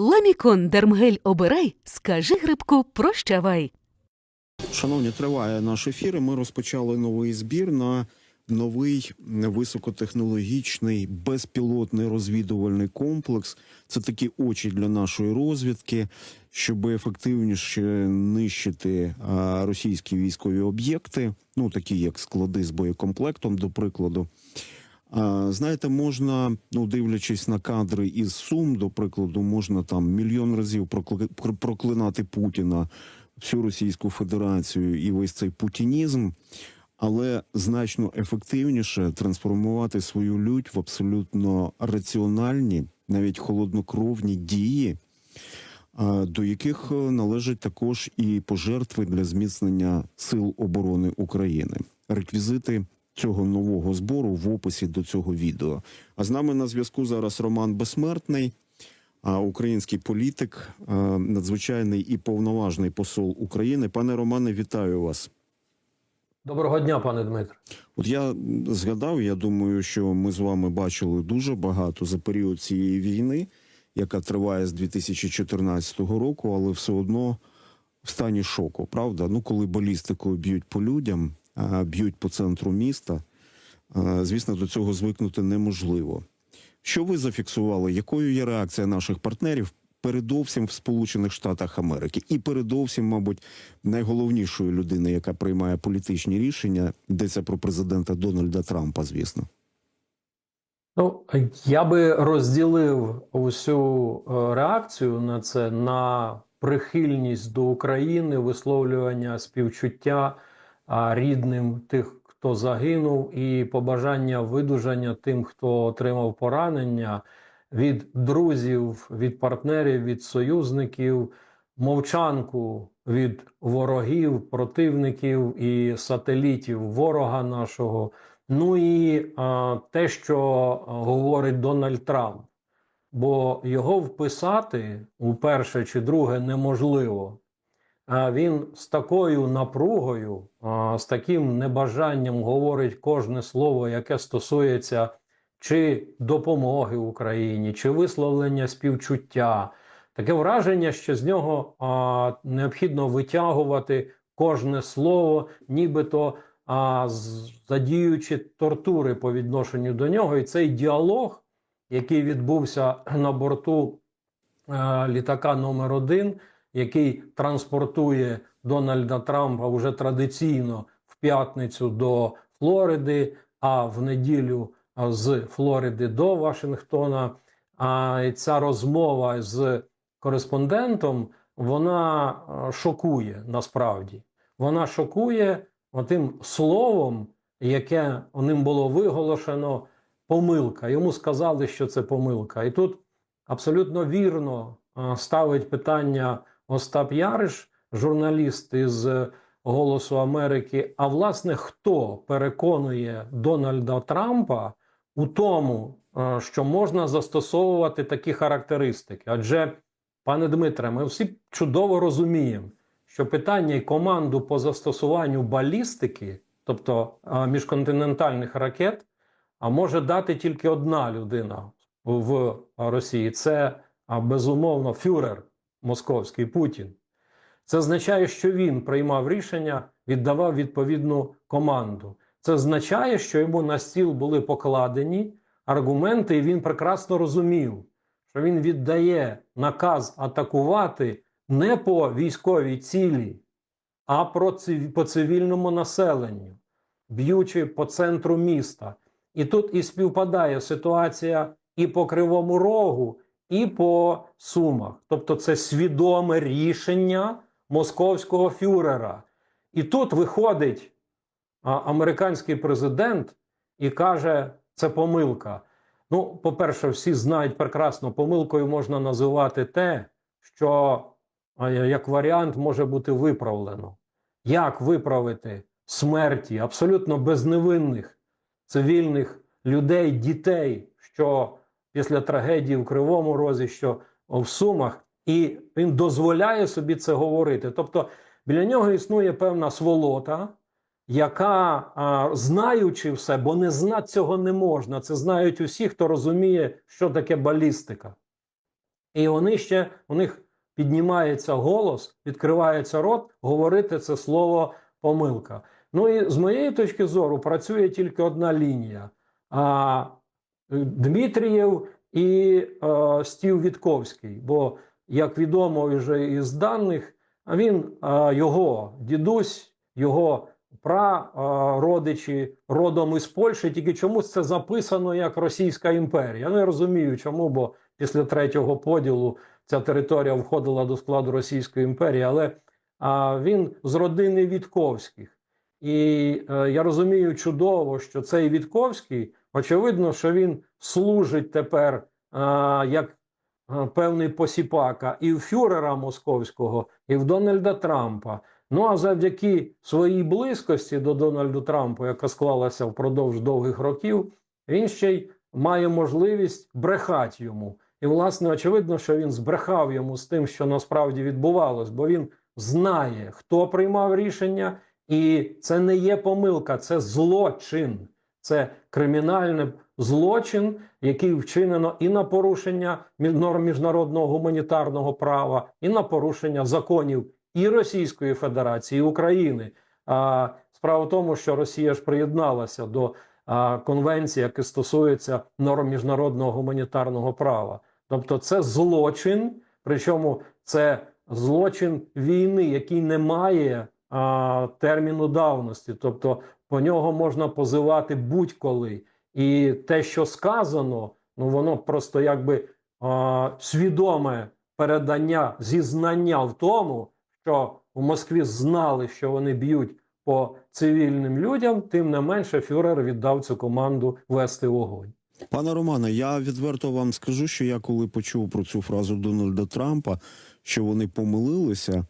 Ламікон Дермгель обирай, скажи грибку прощавай. Шановні, триває наш ефір. Ми розпочали новий збір на новий високотехнологічний безпілотний розвідувальний комплекс. Це такі очі для нашої розвідки, щоб ефективніше нищити російські військові об'єкти, ну такі як склади з боєкомплектом, до прикладу. Знаєте, можна, ну дивлячись на кадри із Сум, до прикладу, можна там мільйон разів прокли- проклинати Путіна, всю Російську Федерацію і весь цей путінізм, але значно ефективніше трансформувати свою лють в абсолютно раціональні, навіть холоднокровні дії, до яких е, належать також і пожертви для зміцнення сил оборони України. Реквізити цього нового збору в описі до цього відео. А з нами на зв'язку зараз Роман Безсмертний, український політик, надзвичайний і повноважний посол України. Пане Романе, вітаю вас. Доброго дня, пане Дмитро. От я згадав, я думаю, що ми з вами бачили дуже багато за період цієї війни, яка триває з 2014 року, але все одно в стані шоку, правда? Ну, коли балістикою б'ють по людям, б'ють по центру міста, звісно, до цього звикнути неможливо. Що ви зафіксували? Якою є реакція наших партнерів? Передовсім в Сполучених Штатах Америки, і передовсім, мабуть, найголовнішої людини, яка приймає політичні рішення, йдеться про президента Дональда Трампа, звісно. Ну, я би розділив усю е, реакцію на це на прихильність до України, висловлювання співчуття рідним тих, хто загинув, і побажання видужання тим, хто отримав поранення від друзів, від партнерів, від союзників, мовчанку від ворогів, противників і сателітів ворога нашого. Ну і а, те, що говорить Дональд Трамп, бо його вписати у перше чи друге неможливо. Він з такою напругою, з таким небажанням говорить кожне слово, яке стосується чи допомоги Україні, чи висловлення співчуття. Таке враження, що з нього необхідно витягувати кожне слово, нібито а, задіючи тортури по відношенню до нього. І цей діалог, який відбувся на борту літака номер 1 який транспортує Дональда Трампа вже традиційно в п'ятницю до Флориди, а в неділю з Флориди до Вашингтона. А ця розмова з кореспондентом вона шокує насправді. Вона шокує отим словом, яке ним було виголошено помилка. Йому сказали, що це помилка. І тут абсолютно вірно ставить питання Остап Яриш, журналіст із Голосу Америки. А власне, хто переконує Дональда Трампа у тому, е, що можна застосовувати такі характеристики? Адже, пане Дмитре, ми всі чудово розуміємо, що питання і команду по застосуванню балістики, тобто е, міжконтинентальних ракет, а може дати тільки одна людина в Росії. Це безумовно фюрер московський Путін. Це означає, що він приймав рішення, віддавав відповідну команду. Це означає, що йому на стіл були покладені аргументи, і він прекрасно розумів, що він віддає наказ атакувати не по військовій цілі, а по цивільному населенню, б'ючи по центру міста. І тут і співпадає ситуація і по Кривому Рогу, і по Сумах. Тобто це свідоме рішення московського фюрера. І тут виходить американський президент і каже, це помилка. Ну, по-перше, всі знають прекрасно, помилкою можна називати те, що як варіант може бути виправлено. Як виправити смерті абсолютно безневинних цивільних людей, дітей, що після трагедії в Кривому Розі, що в Сумах, і він дозволяє собі це говорити. Тобто біля нього існує певна сволота, яка, знаючи все, бо не знати цього не можна. Це знають усі, хто розуміє, що таке балістика. І вони ще у них піднімається голос, відкривається рот, говорити це слово помилка. Ну і з моєї точки зору працює тільки одна лінія. А, Дмитрієв і е, Стів Вітковський. Бо, як відомо вже із даних, він е, його дідусь, його прародичі родом із Польщі, тільки чомусь це записано як Російська імперія. Я не розумію, чому, бо після третього поділу ця територія входила до складу Російської імперії, але а, він з родини Вітковських. І е, я розумію чудово, що цей Вітковський, очевидно, що він служить тепер е, як е, певний посіпака і в фюрера московського, і в Дональда Трампа. Ну а завдяки своїй близькості до Дональду Трампу, яка склалася впродовж довгих років, він ще й має можливість брехати йому. І, власне, очевидно, що він збрехав йому з тим, що насправді відбувалось, бо він знає, хто приймав рішення, і це не є помилка, це злочин, це кримінальний злочин, який вчинено і на порушення норм міжнародного гуманітарного права, і на порушення законів і Російської Федерації, і України. А справа в тому, що Росія ж приєдналася до конвенції, які стосуються норм міжнародного гуманітарного права. Тобто, це злочин, причому це злочин війни, який не має а, терміну давності, тобто по нього можна позивати будь-коли. І те, що сказано, ну воно просто якби а, свідоме передання зізнання в тому, що в Москві знали, що вони б'ють по цивільним людям, тим не менше фюрер віддав цю команду вести вогонь. Пане Романе, я відверто вам скажу, що я коли почув про цю фразу Дональда Трампа, що вони помилилися,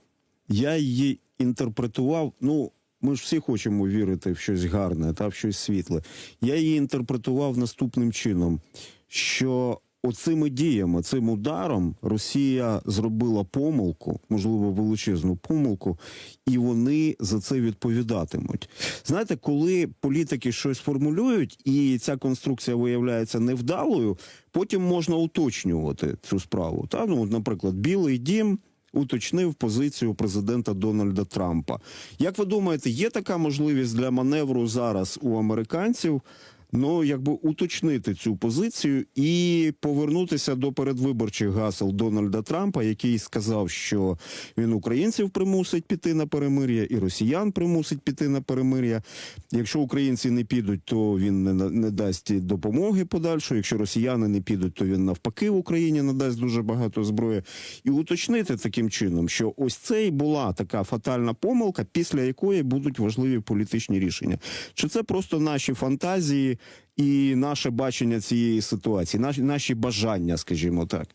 я її інтерпретував. Ну, ми ж всі хочемо вірити в щось гарне та в щось світле. Я її інтерпретував наступним чином: що оцими діями, цим ударом Росія зробила помилку, можливо, величезну помилку, і вони за це відповідатимуть. Знаєте, коли політики щось формулюють, і ця конструкція виявляється невдалою, потім можна уточнювати цю справу. Та ну, наприклад, Білий Дім. Уточнив позицію президента Дональда Трампа. Як ви думаєте, є така можливість для маневру зараз у американців? Ну, якби уточнити цю позицію і повернутися до передвиборчих гасел Дональда Трампа, який сказав, що він українців примусить піти на перемир'я, і росіян примусить піти на перемир'я. Якщо українці не підуть, то він не, не дасть допомоги подальшої. Якщо росіяни не підуть, то він навпаки в Україні надасть дуже багато зброї. І уточнити таким чином, що ось це і була така фатальна помилка, після якої будуть важливі політичні рішення. Чи це просто наші фантазії і наше бачення цієї ситуації, наші, наші бажання, скажімо так.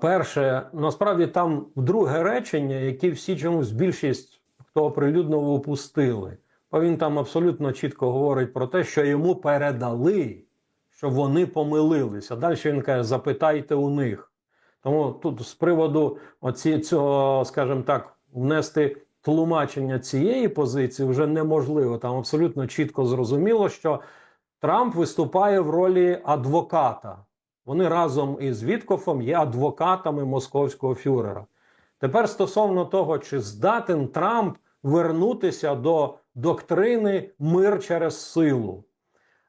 Перше, насправді там друге речення, яке всі чомусь більшість хто оприлюднив, упустили. Бо він там абсолютно чітко говорить про те, що йому передали, що вони помилилися. Далі він каже: запитайте у них. Тому тут з приводу оці, цього, скажімо так, внести тлумачення цієї позиції вже неможливо. Там абсолютно чітко зрозуміло, що Трамп виступає в ролі адвоката. Вони разом із Віткофом є адвокатами московського фюрера. Тепер стосовно того, чи здатен Трамп вернутися до доктрини мир через силу.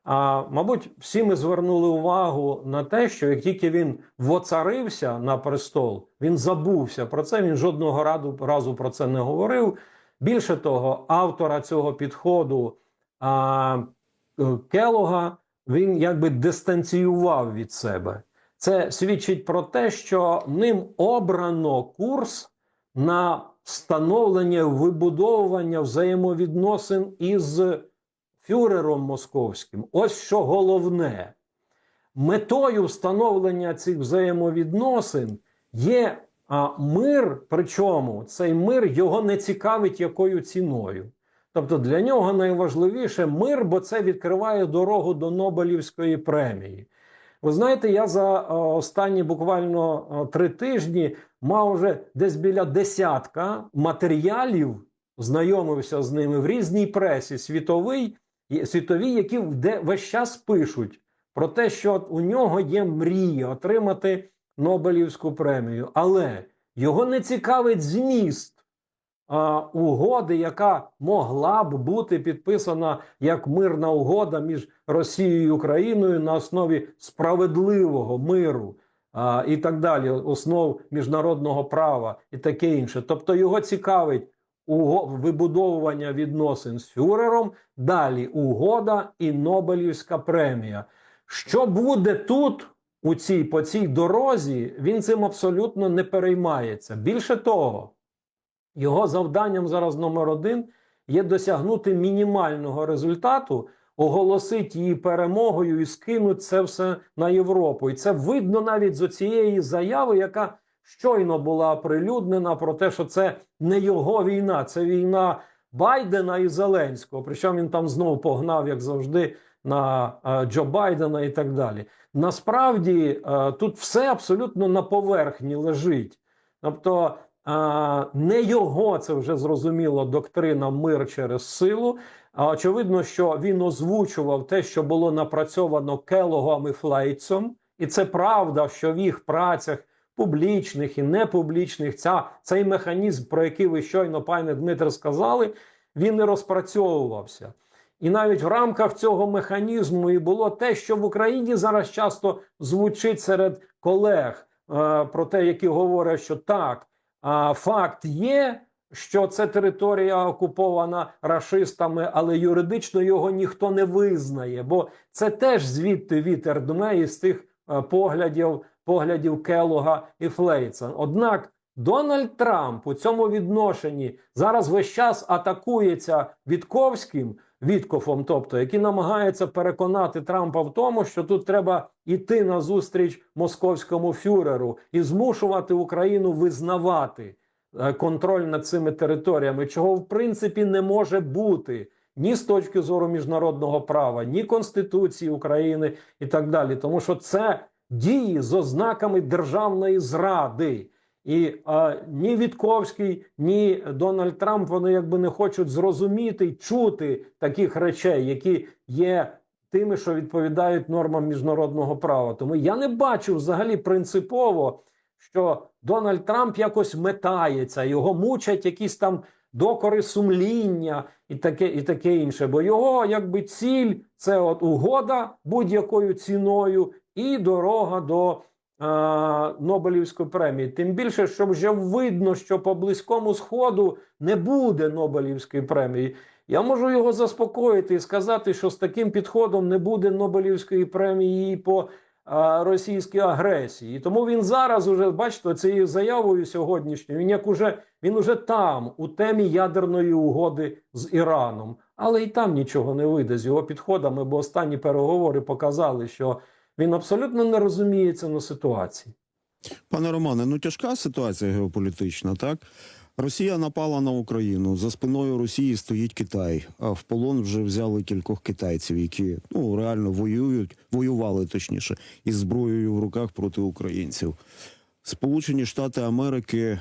А, мабуть, всі ми звернули увагу на те, що як тільки він воцарився на престол, він забувся про це. Він жодного раду, разу про це не говорив. Більше того, автора цього підходу а, е, Келога він якби дистанціював від себе. Це свідчить про те, що ним обрано курс на встановлення вибудовування взаємовідносин із фюрером московським. Ось що головне. Метою встановлення цих взаємовідносин є мир, причому цей мир його не цікавить якою ціною. Тобто для нього найважливіше мир, бо це відкриває дорогу до Нобелівської премії. Ви знаєте, я за останні буквально три тижні мав вже десь біля десятка матеріалів, знайомився з ними в різній пресі світовій, і- світовій, які де весь час пишуть про те, що у нього є мрія отримати Нобелівську премію, але його не цікавить зміст угоди, яка могла б бути підписана як мирна угода між Росією і Україною на основі справедливого миру і так далі, основ міжнародного права і таке інше. Тобто його цікавить вибудовування відносин з фюрером, далі угода і Нобелівська премія. Що буде тут? У цій по цій дорозі він цим абсолютно не переймається. Більше того, його завданням зараз номер один є досягнути мінімального результату, оголосити її перемогою і скинути це все на Європу. І це видно навіть з цієї заяви, яка щойно була оприлюднена про те, що це не його війна, це війна Байдена і Зеленського. Причому він там знову погнав, як завжди, на е, Джо Байдена і так далі. Насправді е, тут все абсолютно на поверхні лежить. Тобто не його це вже зрозуміло доктрина мир через силу. Очевидно, що він озвучував те, що було напрацьовано Келогом і Флейтсом, і це правда, що в їх працях публічних і непублічних ця, цей механізм, про який ви щойно, пане Дмитре, сказали, він не розпрацьовувався. І навіть в рамках цього механізму і було те, що в Україні зараз часто звучить серед колег е, про те, які говорять, що так, а факт є, що це територія окупована рашистами, але юридично його ніхто не визнає, бо це теж звідти вітер дме із тих е, поглядів, поглядів Келога і Флейца. Однак Дональд Трамп у цьому відношенні зараз весь час атакується Вітковським. Віткофом, тобто, який намагається переконати Трампа в тому, що тут треба йти на зустріч московському фюреру і змушувати Україну визнавати е, контроль над цими територіями, чого в принципі не може бути ні з точки зору міжнародного права, ні Конституції України і так далі, тому що це дії з ознаками державної зради. І а, ні Вітковський, ні Дональд Трамп вони якби не хочуть зрозуміти чути таких речей, які є тими, що відповідають нормам міжнародного права. Тому я не бачу взагалі принципово, що Дональд Трамп якось метається, його мучать якісь там докори сумління і таке, і таке інше. Бо його якби ціль це от угода будь-якою ціною і дорога до. е, Нобелівської премії, тим більше, що вже видно, що по близькому сходу не буде Нобелівської премії. Я можу його заспокоїти і сказати, що з таким підходом не буде Нобелівської премії по е, російській агресії. Тому він зараз уже, бачите, цією заявою сьогоднішньою, він як уже він уже там, у темі ядерної угоди з Іраном. Але і там нічого не вийде з його підходами, бо останні переговори показали, що він абсолютно не розуміється на ситуації. Пане Романе, ну тяжка ситуація геополітична, так? Росія напала на Україну. За спиною Росії стоїть Китай. А в полон вже взяли кількох китайців, які ну реально воюють, воювали точніше, із зброєю в руках проти українців. Сполучені Штати Америки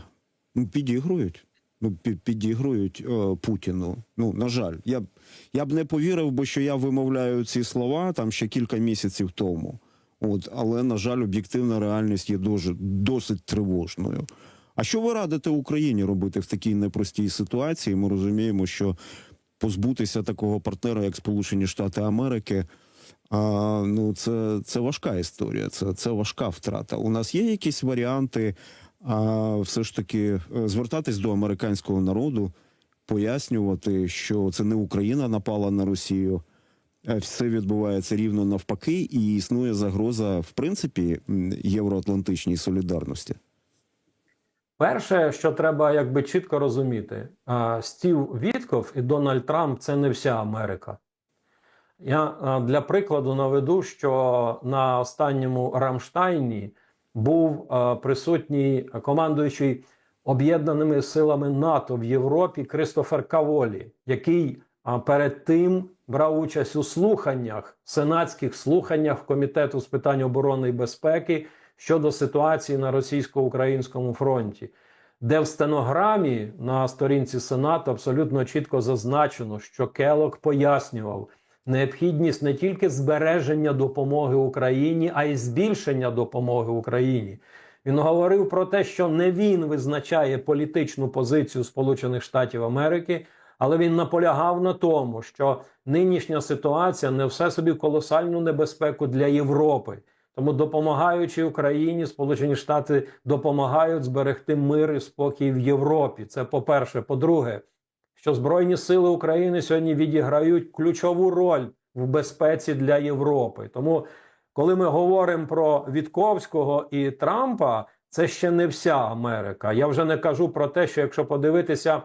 ну, підігрують. Ну, під, підігрують е, Путіну. Ну, на жаль, я б я б не повірив, бо що я вимовляю ці слова там ще кілька місяців тому. От, але на жаль, об'єктивна реальність є дуже досить тривожною. А що ви радите Україні робити в такій непростій ситуації? Ми розуміємо, що позбутися такого партнера, як Сполучені Штати Америки, а, ну це, це важка історія, це, це важка втрата. У нас є якісь варіанти, а, все ж таки е, звертатись до американського народу, пояснювати, що це не Україна напала на Росію. Е, Все відбувається рівно навпаки, і існує загроза, в принципі, євроатлантичній солідарності. Перше, що треба якби чітко розуміти, Стів Вітков і Дональд Трамп це не вся Америка. Я для прикладу наведу, що на останньому Рамштайні був присутній командуючий об'єднаними силами НАТО в Європі Кристофер Каволі, який перед тим брав участь у слуханнях, сенатських слуханнях Комітету з питань оборони і безпеки щодо ситуації на російсько-українському фронті, де в стенограмі на сторінці Сенату абсолютно чітко зазначено, що Келок пояснював необхідність не тільки збереження допомоги Україні, а й збільшення допомоги Україні. Він говорив про те, що не він визначає політичну позицію Сполучених Штатів Америки, але він наполягав на тому, що нинішня ситуація не все собі колосальну небезпеку для Європи. Тому, допомагаючи Україні, Сполучені Штати допомагають зберегти мир і спокій в Європі. Це по-перше. По-друге, що Збройні сили України сьогодні відіграють ключову роль в безпеці для Європи. Тому, коли ми говоримо про Вітковського і Трампа, це ще не вся Америка. Я вже не кажу про те, що якщо подивитися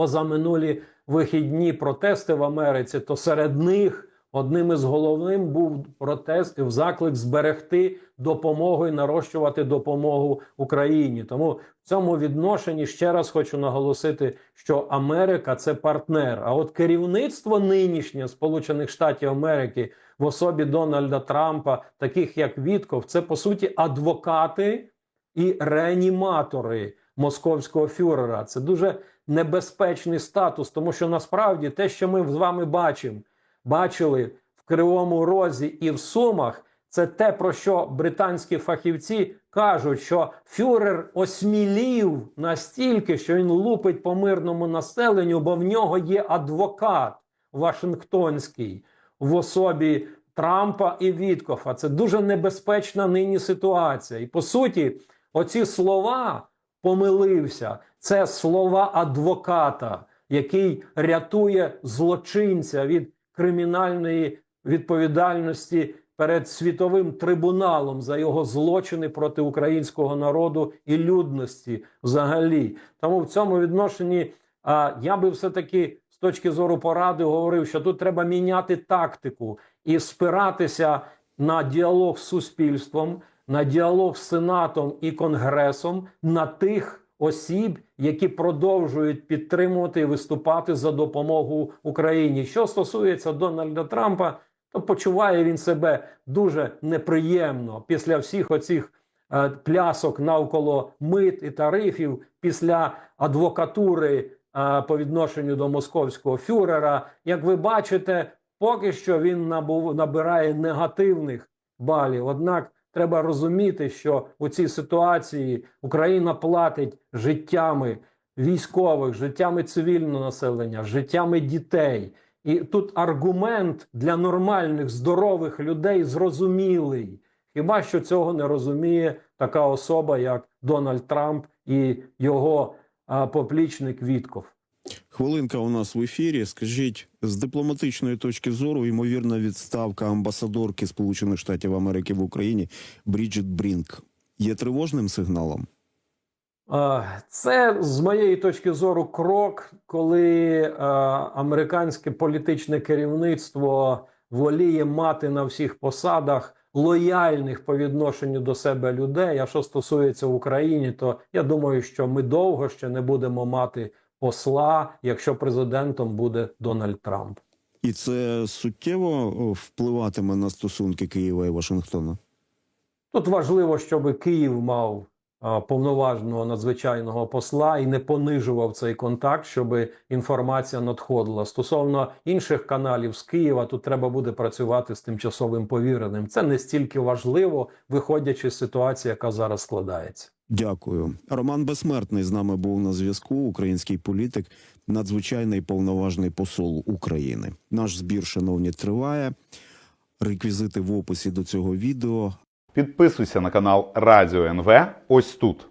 позаминулі вихідні протести в Америці, то серед них одним із головним був протест і заклик зберегти допомогу і нарощувати допомогу Україні. Тому в цьому відношенні ще раз хочу наголосити, що Америка це партнер. А от керівництво нинішнє Сполучених Штатів Америки в особі Дональда Трампа, таких як Вітков, це по суті адвокати і реаніматори московського фюрера. Це дуже небезпечний статус, тому що насправді те, що ми з вами бачимо, бачили в Кривому Розі і в Сумах, це те, про що британські фахівці кажуть, що фюрер осмілів настільки, що він лупить по мирному населенню, бо в нього є адвокат Вашингтонський в особі Трампа і Віткофа. Це дуже небезпечна нині ситуація. І по суті, оці слова помилився. Це слова адвоката, який рятує злочинця від кримінальної відповідальності перед світовим трибуналом за його злочини проти українського народу і людності взагалі. Тому в цьому відношенні а, я би все таки з точки зору поради говорив, що тут треба міняти тактику і спиратися на діалог з суспільством, на діалог з Сенатом і Конгресом, на тих осіб, які продовжують підтримувати і виступати за допомогу Україні. Що стосується Дональда Трампа, то почуває він себе дуже неприємно після всіх оцих е, плясок навколо мит і тарифів, після адвокатури е, по відношенню до московського фюрера. Як ви бачите, поки що він набув, набирає негативних балів. Однак треба розуміти, що у цій ситуації Україна платить життями військових, життями цивільного населення, життями дітей. І тут аргумент для нормальних здорових людей зрозумілий. Хіба що цього не розуміє така особа, як Дональд Трамп і його а, поплічник Вітков? Хвилинка у нас в ефірі. Скажіть, з дипломатичної точки зору, ймовірна відставка амбасадорки Сполучених Штатів Америки в Україні Бріджит Брінк є тривожним сигналом? Це з моєї точки зору крок, коли американське політичне керівництво воліє мати на всіх посадах лояльних по відношенню до себе людей. А що стосується України, то я думаю, що ми довго ще не будемо мати посла, якщо президентом буде Дональд Трамп. І це суттєво впливатиме на стосунки Києва і Вашингтона? Тут важливо, щоб Київ мав повноважного надзвичайного посла і не понижував цей контакт, щоб інформація надходила. Стосовно інших каналів з Києва, тут треба буде працювати з тимчасовим повіреним. Це не стільки важливо, виходячи з ситуації, яка зараз складається. Дякую. Роман Безсмертний з нами був на зв'язку. Український політик, надзвичайний повноважний посол України. Наш збір, шановні, триває. Реквізити в описі до цього відео. Підписуйся на канал Радіо НВ ось тут.